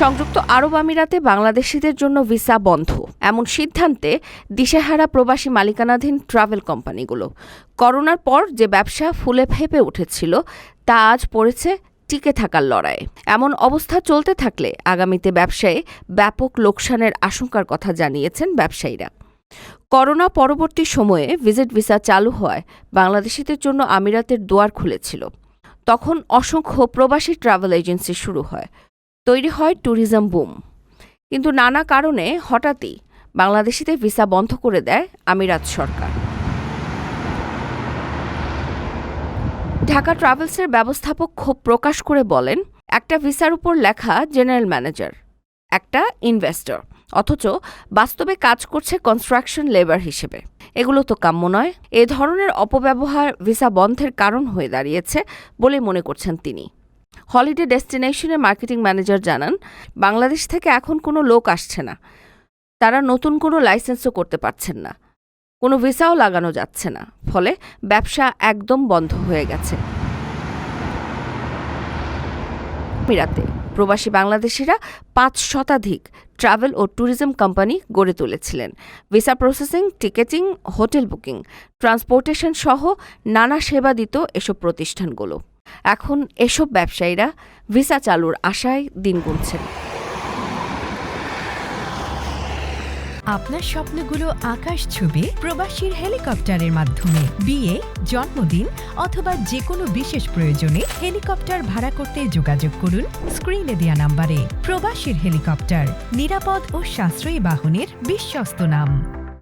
সংযুক্ত আরব আমিরাতে বাংলাদেশিদের জন্য ভিসা বন্ধ। এমন সিদ্ধান্তে দিশেহারা প্রবাসী মালিকানাধীন ট্রাভেল কোম্পানিগুলো। করোনার পর যে ব্যবসা ফুলে ফেপে উঠেছিল, তা আজ পড়েছে টিকে থাকার লড়াইয়ে এমন অবস্থা চলতে থাকলে আগামীতে ব্যবসায়ে ব্যাপক লোকসানের আশঙ্কার কথা জানিয়েছেন ব্যবসায়ীরা। করোনা পরবর্তী সময়ে ভিজিট ভিসা চালু হওয়ায় বাংলাদেশিদের জন্য আমিরাতের দুয়ার খুলেছিল। তখন অসংখ্য প্রবাসী ট্রাভেল এজেন্সি শুরু হয়। তৈরি হয় ট্যুরিজম বুম। কিন্তু নানা কারণে হঠাৎই বাংলাদেশিদের ভিসা বন্ধ করে দেয় আমিরাত সরকার। ঢাকা ট্রাভেলসের ব্যবস্থাপক ক্ষোভ প্রকাশ করে বলেন, একটা ভিসার উপর লেখা জেনারেল ম্যানেজার, একটা ইনভেস্টর, অথচ বাস্তবে কাজ করছে কনস্ট্রাকশন লেবার হিসেবে। এগুলো তো কাম্য নয়। এ ধরনের অপব্যবহার ভিসা বন্ধের কারণ হয়ে দাঁড়িয়েছে বলে মনে করছেন তিনি। হলিডে ডেস্টিনেশনের মার্কেটিং ম্যানেজার জানান, বাংলাদেশ থেকে এখন কোনো লোক আসছে না। তারা নতুন কোনো লাইসেন্সও করতে পারছেন না। কোনো ভিসাও লাগানো যাচ্ছে না। ফলে ব্যবসা একদম বন্ধ হয়ে গেছে। মিরাতে প্রবাসী বাংলাদেশিরা পাঁচ শতাধিক ট্রাভেল ও ট্যুরিজম কোম্পানি গড়ে তুলেছিলেন। Visa processing, ticketing, hotel booking, transportation সহ নানা সেবা দিত এসব প্রতিষ্ঠানগুলো। এখন এসব ব্যবসায়ীরা ভিসা চালুর আশায় দিন গুনছেন। আপনার স্বপ্নগুলো আকাশ ছবি প্রবাসীর হেলিকপ্টারের মাধ্যমে। বিয়ে, জন্মদিন অথবা যে কোনো বিশেষ প্রয়োজনে হেলিকপ্টার ভাড়া করতে যোগাযোগ করুন স্ক্রিনে দেয়া নাম্বারে। প্রবাসীর হেলিকপ্টার, নিরাপদ ও সাশ্রয়ী বাহনের বিশ্বস্ত নাম।